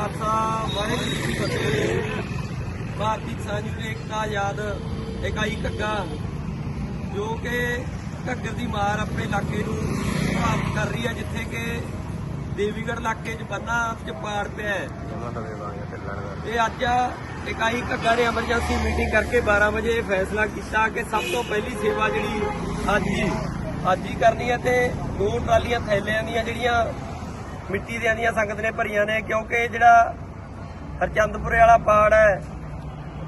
ਖਾਲਸਾ ਵਾਹਿਗੁਰੂ ਜੀ ਕੀ ਫਤਿਹ। ਭਾਰਤੀ ਕਿਸਾਨ ਯੂਨੀਅਨ ਏਕਤਾ ਆਜ਼ਾਦ ਇਕਾਈ ਘੱਗਾ, ਜੋ ਕਿ ਘੱਗਰ ਦੀ ਮਾਰ ਆਪਣੇ ਇਲਾਕੇ ਨੂੰ ਪ੍ਰਭਾਵਿਤ ਕਰ ਰਹੀ ਹੈ, ਜਿੱਥੇ ਕਿ ਦੇਵੀਗੜ੍ਹ ਇਲਾਕੇ 'ਚ ਬੰਨਾ 'ਚ ਪਾੜ ਪਿਆ ਹੈ। ਇਹ ਅੱਜ ਇਕਾਈ ਘੱਗਾ ਨੇ ਐਮਰਜੈਂਸੀ ਮੀਟਿੰਗ ਕਰਕੇ 12 ਵਜੇ ਇਹ ਫੈਸਲਾ ਕੀਤਾ ਕਿ ਸਭ ਤੋਂ ਪਹਿਲੀ ਸੇਵਾ ਜਿਹੜੀ ਅੱਜ ਹੀ ਅੱਜ ਹੀ ਕਰਨੀ ਹੈ ਤੇ ਦੋ ਟਰਾਲੀਆਂ ਥੈਲਿਆਂ ਦੀਆਂ ਜਿਹੜੀਆਂ ਮਿੱਟੀ ਦੀਆਂ ਦੀਆਂ ਸੰਗਤ ਨੇ ਭਰੀਆਂ ਨੇ, ਕਿਉਂਕਿ ਜਿਹੜਾ ਹਰਚੰਦਪੁਰੇ ਵਾਲਾ ਪਾੜ ਹੈ,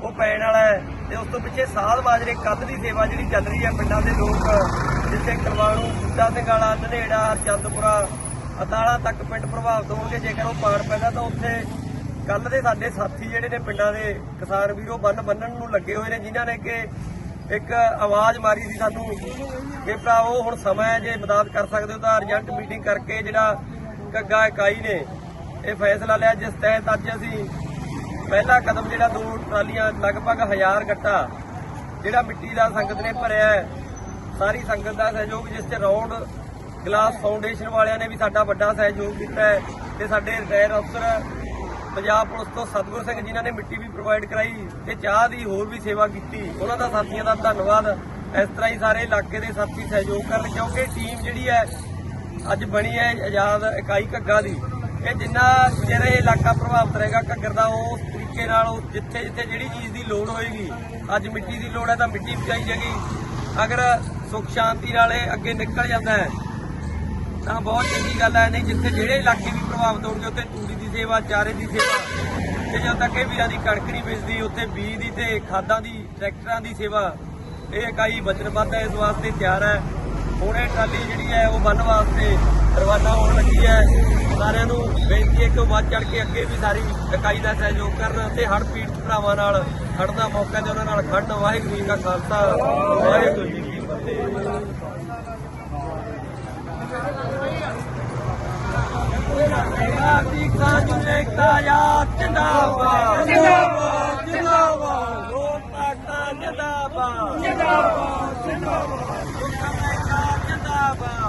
ਉਹ ਪੈਣ ਵਾਲਾ ਹੈ, ਤੇ ਉਸ ਤੋਂ ਪਿੱਛੇ ਸਾਧ ਬਾਜਰੇ ਕੱਦ ਦੀ ਸੇਵਾ ਜਿਹੜੀ ਚੱਲ ਰਹੀ ਹੈ ਪਿੰਡਾਂ ਦੇ ਲੋਕ, ਜਿੱਥੇ ਕਰਵਾਣੂ ਬੁੱਢਾ ਸਿੰਘ ਵਾਲਾ, ਧਨੇੜਾ, ਹਰਚੰਦਪੁਰਾ ਅਤਾਲਾ ਤੱਕ ਪਿੰਡ ਪ੍ਰਭਾਵਿਤ ਹੋਣਗੇ, ਜੇਕਰ ਉਹ ਪਾੜ ਪੈਂਦਾ ਤਾਂ ਉੱਥੇ ਕੱਲ ਦੇ ਸਾਡੇ ਸਾਥੀ ਜਿਹੜੇ ਨੇ ਪਿੰਡਾਂ ਦੇ ਕਿਸਾਨ ਵੀਰੋ, ਬੰਨ ਬੰਨਣ ਨੂੰ ਲੱਗੇ ਹੋਏ ਨੇ, ਜਿਨ੍ਹਾਂ ਨੇ ਕਿ ਇੱਕ ਆਵਾਜ਼ ਮਾਰੀ ਸੀ ਸਾਨੂੰ ਕਿ ਭਰਾਵੋ, ਹੁਣ ਸਮਾਂ ਹੈ, ਜੇ ਮਦਦ ਕਰ ਸਕਦੇ ਹੋ ਤਾਂ ਅਰਜੈਂਟ ਮੀਟਿੰਗ ਕਰਕੇ ਜਿਹੜਾ ਗੱਗਾ ਇਕਾਈ ਨੇ। ਇਹ ਫੈਸਲਾ ਲਿਆ ਜਿਸ ਤਹਿਤ ਅੱਜ ਅਸੀਂ ਪਹਿਲਾ ਕਦਮ ਜਿਹੜਾ ਦੋ ਟਰਾਲੀਆਂ, ਲਗਭਗ 1000 ਗੱਟਾ ਜਿਹੜਾ ਮਿੱਟੀ ਦਾ ਸੰਗਤ ਨੇ ਭਰਿਆ ਹੈ, ਸਾਰੀ ਸੰਗਤ ਦਾ ਸਹਿਯੋਗ, ਜਿਸ ਤੇ ਰੌਂਡ ਗਲਾਸ ਫਾਊਂਡੇਸ਼ਨ ਵਾਲਿਆਂ ਨੇ ਵੀ ਸਾਡਾ ਵੱਡਾ ਸਹਿਯੋਗ ਕੀਤਾ ਹੈ ਤੇ ਸਾਡੇ ਰਿਟਾਇਰ ਅਫਸਰ ਪੰਜਾਬ ਪੁਲਿਸ ਤੋਂ ਸਤਗੁਰ ਸਿੰਘ ਜਿਨ੍ਹਾਂ ਨੇ ਮਿੱਟੀ ਵੀ ਪ੍ਰੋਵਾਈਡ ਕਰਾਈ ਤੇ ਚਾਹ ਦੀ ਹੋਰ ਵੀ ਸੇਵਾ ਕੀਤੀ। ਉਹਨਾਂ ਦਾ ਸਾਥੀਆਂ ਦਾ ਧੰਨਵਾਦ। ਇਸ ਤਰ੍ਹਾਂ ਹੀ ਸਾਰੇ ਇਲਾਕੇ ਦੇ ਸਾਥੀ ਸਹਿਯੋਗ ਕਰਨ ਕਿਉਂਕਿ ਟੀਮ ਜਿਹੜੀ ਹੈ ਅੱਜ ਬਣੀ ਹੈ ਆਜ਼ਾਦ ਇਕਾਈ ਘੱਗਾ ਦੀ। ਇਹ ਜਿੰਨਾ ਚਿਰ ਇਹ ਇਲਾਕਾ ਪ੍ਰਭਾਵਿਤ ਰਹੇਗਾ ਘੱਗਰ ਦਾ, ਉਸ ਤਰੀਕੇ ਨਾਲ ਉਹ ਜਿੱਥੇ ਜਿੱਥੇ ਜਿਹੜੀ ਚੀਜ਼ ਦੀ ਲੋੜ ਹੋਏਗੀ, ਅੱਜ ਮਿੱਟੀ ਦੀ ਲੋੜ ਹੈ ਤਾਂ ਮਿੱਟੀ ਪਹੁੰਚਾਈ ਜਾਏਗੀ। ਅਗਰ ਸੁਖ ਸ਼ਾਂਤੀ ਨਾਲ ਇਹ ਅੱਗੇ ਨਿਕਲ ਜਾਂਦਾ ਹੈ, ਤਾਂ ਬਹੁਤ ਚੰਗੀ ਗੱਲ ਹੈ। ਨਹੀਂ, ਜਿੱਥੇ ਜਿਹੜੇ ਇਲਾਕੇ ਵੀ ਪ੍ਰਭਾਵਿਤ ਹੋਣਗੇ, ਉੱਥੇ ਤੂੜੀ ਦੀ ਸੇਵਾ, ਚਾਰੇ ਦੀ ਸੇਵਾ, ਤੇ ਜਦੋਂ ਤੱਕ ਇਹ ਵੀਰਾਂ ਦੀ ਕਣਕ ਨਹੀਂ ਵੇਚਦੀ ਉੱਥੇ ਬੀਜ ਦੀ ਤੇ ਖਾਦਾਂ ਦੀ, ਟਰੈਕਟਰਾਂ ਦੀ ਸੇਵਾ, ਇਹ ਇਕਾਈ ਵਚਨਬੱਧ ਹੈ, ਇਸ ਵਾਸਤੇ ਤਿਆਰ ਹੈ। ਹੁਣ ਇਹ ਟਰਾਲੀ ਜਿਹੜੀ ਹੈ ਉਹ ਬੰਨ ਵਾਸਤੇ ਰਵਾਨਾ ਹੋਣ ਲੱਗੀ ਹੈ। ਸਾਰਿਆਂ ਨੂੰ ਬੇਨਤੀ ਹੈ ਕਿ ਵੱਧ ਚੜ ਕੇ ਅੱਗੇ ਵੀ ਸਾਰੀ ਇਕਾਈ ਦਾ ਸਹਿਯੋਗ ਕਰਨ ਤੇ ਹੜ ਪੀੜ ਭਰਾਵਾਂ ਨਾਲ ਖੜਦਾ ਮੌਕਾ ਤੇ ਉਹਨਾਂ ਨਾਲ ਖੜਨ ਵਾਹਿਗੁਰੂ ਜੀ ਕਾ ਖਾਲਸਾ। ਵਾਹਿਗੁਰੂ ਜੀ ਕੀ Baba.